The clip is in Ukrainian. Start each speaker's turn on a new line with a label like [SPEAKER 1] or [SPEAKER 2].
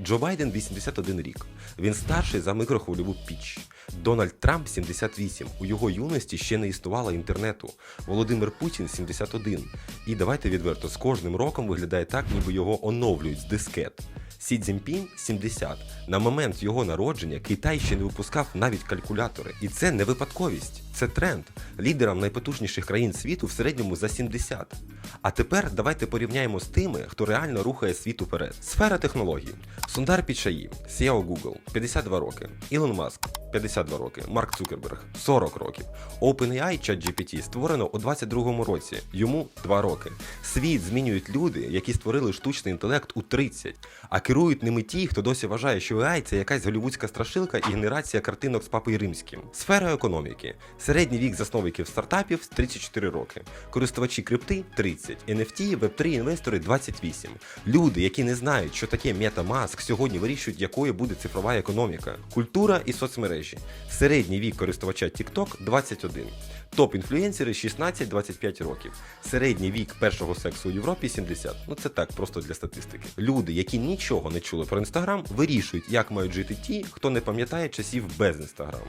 [SPEAKER 1] Джо Байден 81 рік. Він старший за микрохвильову піч. Дональд Трамп 78. У його юності ще не існувало інтернету. Володимир Путін 71. І давайте відверто, з кожним роком виглядає так, ніби його оновлюють з дискет. Сі Цзіньпінь 70. На момент його народження Китай ще не випускав навіть калькулятори. І це не випадковість, це тренд. Лідерам найпотужніших країн світу в середньому за 70. А тепер давайте порівняємо з тими, хто реально рухає світ уперед. Сфера технологій. Сундар Пічаї, CEO Google, 52 роки. Ілон Маск, 52 роки. Марк Цукерберг, 40 років. OpenAI ChatGPT створено у 22-му році. Йому 2 роки. Світ змінюють люди, які створили штучний інтелект у 30, а керують ними ті, хто досі вважає, що AI – це якась голівудська страшилка і генерація картинок з папою римським. Сфера економіки. Середній вік засновників стартапів 34 роки. Користувачі крипти 30, NFT, Web3 інвестори 28. Люди, які не знають, що таке MetaMask, сьогодні вирішують, якою буде цифрова економіка. Культура і соцмережі. Середній вік користувача TikTok 21. Топ-інфлюенсери 16-25 років. Середній вік першого сексу у Європі 70. Ну це так, просто для статистики. Люди, які нічого не чули про інстаграм, вирішують, як мають жити ті, хто не пам'ятає часів без інстаграму.